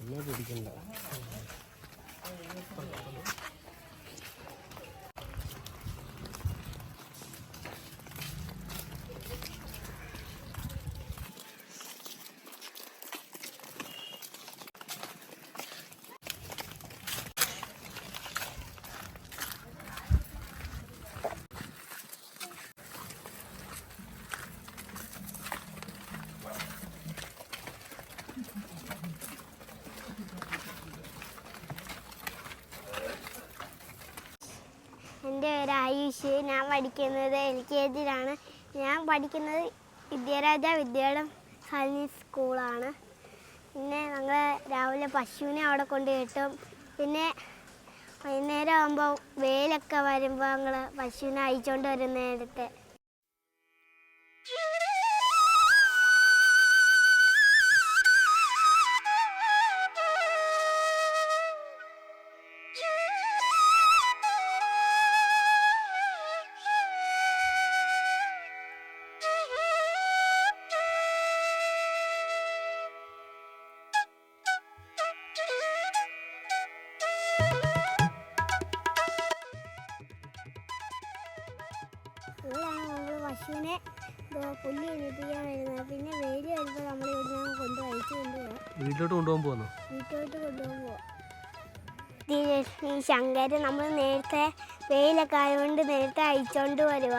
എന്നെ പിടിക്കണ്ട എന്റെ പേര് ആയുഷ് ഞാൻ പഠിക്കുന്നത് എൽ കെ ജിയിലാണ്. ഞാൻ പഠിക്കുന്നത് വിദ്യാരാജ വിദ്യാലയം ഹൈ സ്കൂളാണ്. പിന്നെ ഞങ്ങൾ രാവിലെ പശുവിനെ അവിടെ കൊണ്ട് കെട്ടും. പിന്നെ വൈകുന്നേരം ആകുമ്പോൾ വെയിലൊക്കെ വരുമ്പോൾ ഞങ്ങൾ പശുവിനെ അയച്ചുകൊണ്ട് വരുന്ന നേരത്തെ പശുവിനെ പുല്ല് എണീപ്പിക്കാൻ വരുന്നത് പിന്നെ വെയിൽ വരുമ്പോൾ നമ്മൾ ഇവിടുന്ന് കൊണ്ട് അയച്ചു കൊണ്ടുപോകാം വീട്ടിലോട്ട് കൊണ്ടുപോകാൻ പോകുന്നു വീട്ടിലോട്ട് കൊണ്ടുപോകുമ്പോൾ ഈ ശങ്കര് നമ്മൾ നേരത്തെ വെയിലൊക്കെ ആയതുകൊണ്ട് നേരത്തെ അയച്ചോണ്ട് വരുക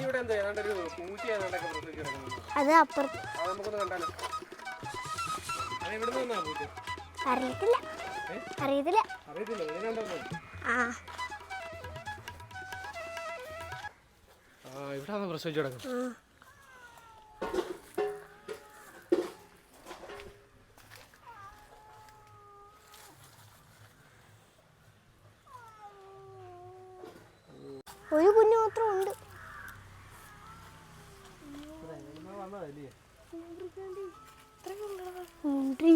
ഇവിടെ അത് അപ്പുറത്ത് നമുക്കൊന്ന് കണ്ടാലോ? അറിയത്തില്ല? അറിയത്തില്ല. ആ. ഒരു കുഞ്ഞു മാത്രം ഉണ്ട്. വന്നതല്ലേ ഉണ്ട്.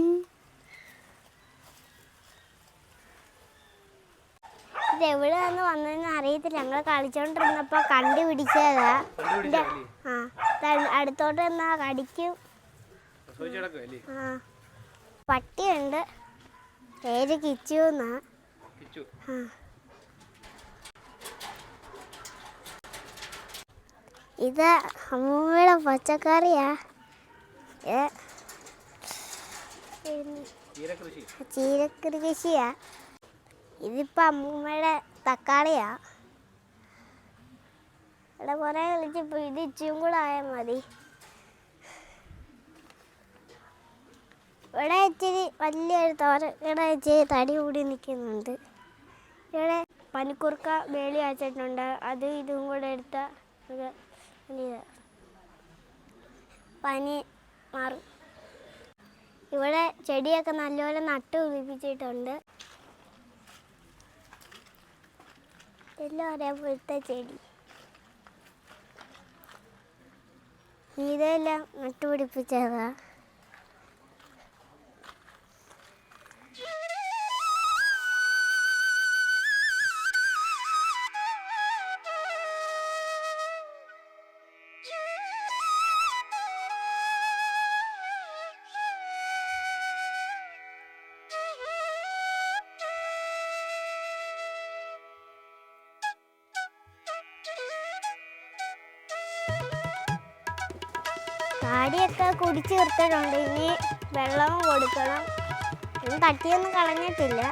ഇത് എവിടെ നിന്ന് വന്നതെന്ന് അറിയത്തില്ല. ഞങ്ങൾ കളിച്ചോണ്ടിരുന്നപ്പോ കണ്ടുപിടിച്ചതാ. പിടിച്ചതാ ആ അടുത്തോട്ട് എന്നാ കടിക്കും. ആ. പട്ടിയുണ്ട്. പേര് കിച്ചു. എന്നാ ആ. ഇത് അമ്മൂമ്മയുടെ പച്ചക്കറിയാ. ചീരക്കൃഷിയാ ഇതിപ്പോ അമ്മൂമ്മയുടെ തക്കാളിയാ. ഇവിടെ കൊറേ കളിച്ചപ്പോ ഇത് ഇച്ചിയും കൂടെ ആയാൽ മതി. ഇവിടെ ഇച്ചിരി വലിയൊരു തോര ഇവിടെ ഇച്ചിരി തടി കൂടി നിൽക്കുന്നുണ്ട് ഇവിടെ പനിക്കുറുക്ക വേളി വെച്ചിട്ടുണ്ട്. അത് ഇതും കൂടെ എടുത്ത പനി മാറും. ഇവിടെ ചെടിയൊക്കെ നല്ലപോലെ നട്ട് പിടിപ്പിച്ചിട്ടുണ്ട്. എല്ലാം ഒരേപോലത്തെ ചെടി. ഇതെല്ലാം നട്ടുപിടിപ്പിച്ചതാ. കാടിയൊക്കെ കുടിച്ചു തീർത്തിട്ടുണ്ട് ഇനി വെള്ളവും കൊടുക്കണം. ഒന്നും തട്ടിയൊന്നും കളഞ്ഞിട്ടില്ല.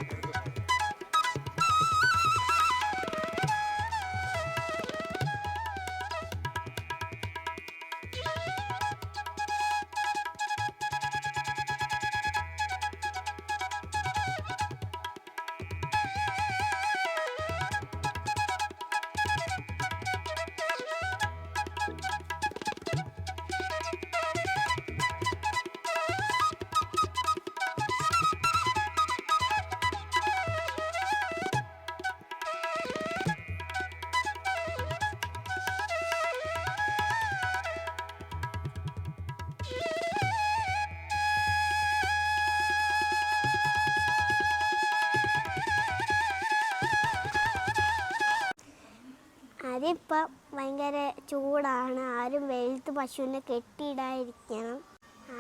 ഇപ്പം ഭയങ്കര ചൂടാണ്. ആരും വെയിലത്ത് പശുവിനെ കെട്ടിയിടാതിരിക്കണം.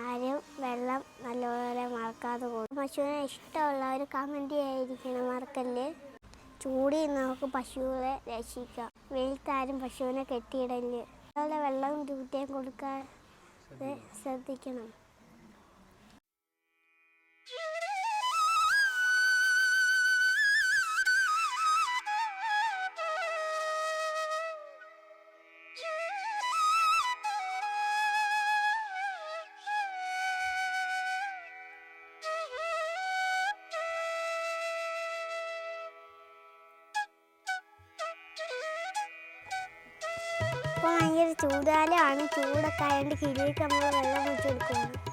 ആരും വെള്ളം നല്ലപോലെ മറക്കാതെ പോകും. പശുവിനെ ഇഷ്ടമുള്ളവർ കമന്റ് ചെയ്യാതിരിക്കണം മറക്കല്ലേ? ചൂടിൽ നിന്ന് നമുക്ക് പശുവിനെ രക്ഷിക്കാം. വെയിലത്ത് ആരും പശുവിനെ കെട്ടിയിടൽ അതുപോലെ വെള്ളവും തീറ്റയും കൊടുക്കാതെ ശ്രദ്ധിക്കണം. ഇപ്പോൾ ഭയങ്കര ചൂടാലാണ്. ചൂടൊക്കെ ആയതുകൊണ്ട് കിളിയൊക്കെ നമ്മൾ വെള്ളം കുടിച്ചു കൊടുക്കുകയാണ്